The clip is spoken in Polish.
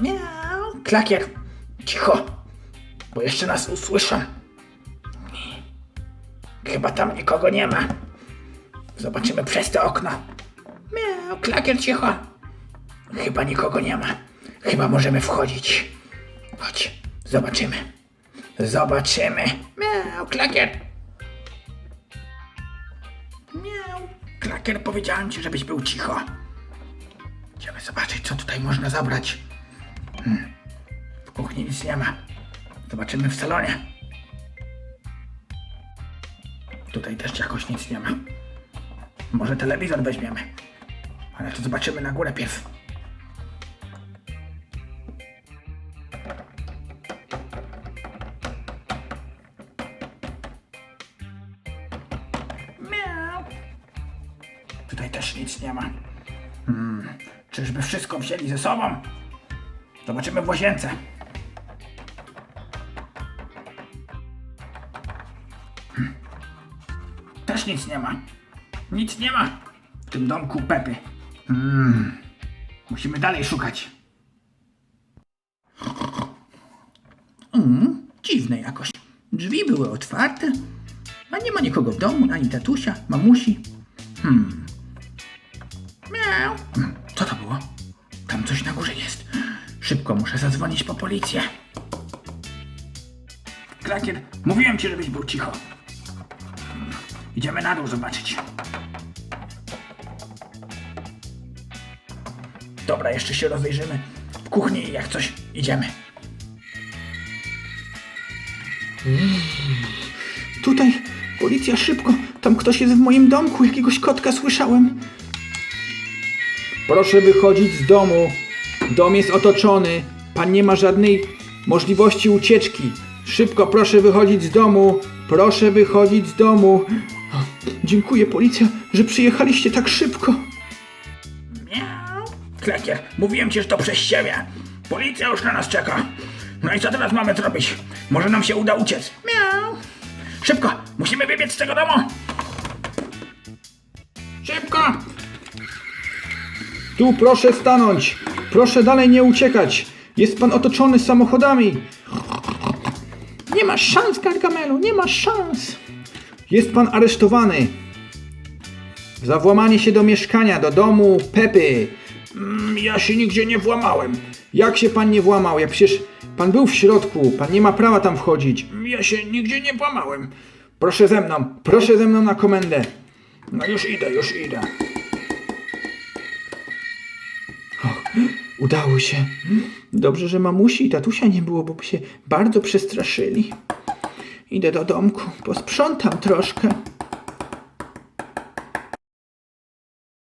Miau. Klakier, cicho, bo jeszcze nas usłyszą. Chyba tam nikogo nie ma. Zobaczymy przez to okno. Miau, klakier, cicho. Chyba nikogo nie ma. Chyba możemy wchodzić. Chodź, zobaczymy. Zobaczymy. Miau, klakier. Miau. Klakier, powiedziałem ci, żebyś był cicho. Idziemy zobaczyć, co tutaj można zabrać. Hmm. W kuchni nic nie ma. Zobaczymy w salonie. Tutaj też jakoś nic nie ma. Może telewizor weźmiemy. Ale to zobaczymy na górę pierw. Miau. Tutaj też nic nie ma. Hmm. Czyżby wszystko wzięli ze sobą? Zobaczymy w łazience. Hmm. Też nic nie ma. Nic nie ma w tym domku Pepy. Hmm. Musimy dalej szukać. Mm, dziwne jakoś. Drzwi były otwarte, a nie ma nikogo w domu, ani tatusia, mamusi. Hmm. Miau. To było? Tam coś na górze jest. Szybko muszę zadzwonić po policję. Klakier, mówiłem ci, żebyś był cicho. Idziemy na dół zobaczyć. Dobra, jeszcze się rozejrzymy w kuchni jak coś idziemy. Tutaj, policja, szybko. Tam ktoś jest w moim domku. Jakiegoś kotka słyszałem. Proszę wychodzić z domu. Dom jest otoczony. Pan nie ma żadnej możliwości ucieczki. Szybko proszę wychodzić z domu. Proszę wychodzić z domu. Dziękuję, policja, że przyjechaliście tak szybko. Miau. Klekier, mówiłem ci, że to przez ciebie. Policja już na nas czeka. No i co teraz mamy zrobić? Może nam się uda uciec. Miau. Szybko, musimy wybiec z tego domu. Szybko. Tu proszę stanąć. Proszę dalej nie uciekać. Jest pan otoczony samochodami. Nie masz szans, Gargamelu, nie masz szans. Jest pan aresztowany. Za włamanie się do mieszkania, do domu Pepy. Mm, Ja się nigdzie nie włamałem. Jak się pan nie włamał? Ja przecież pan był w środku. Pan nie ma prawa tam wchodzić. Ja się nigdzie nie włamałem. Proszę ze mną. Proszę ze mną na komendę. No już idę, już idę. Udało się. Dobrze, że mamusi i tatusia nie było, bo by się bardzo przestraszyli. Idę do domku, posprzątam troszkę.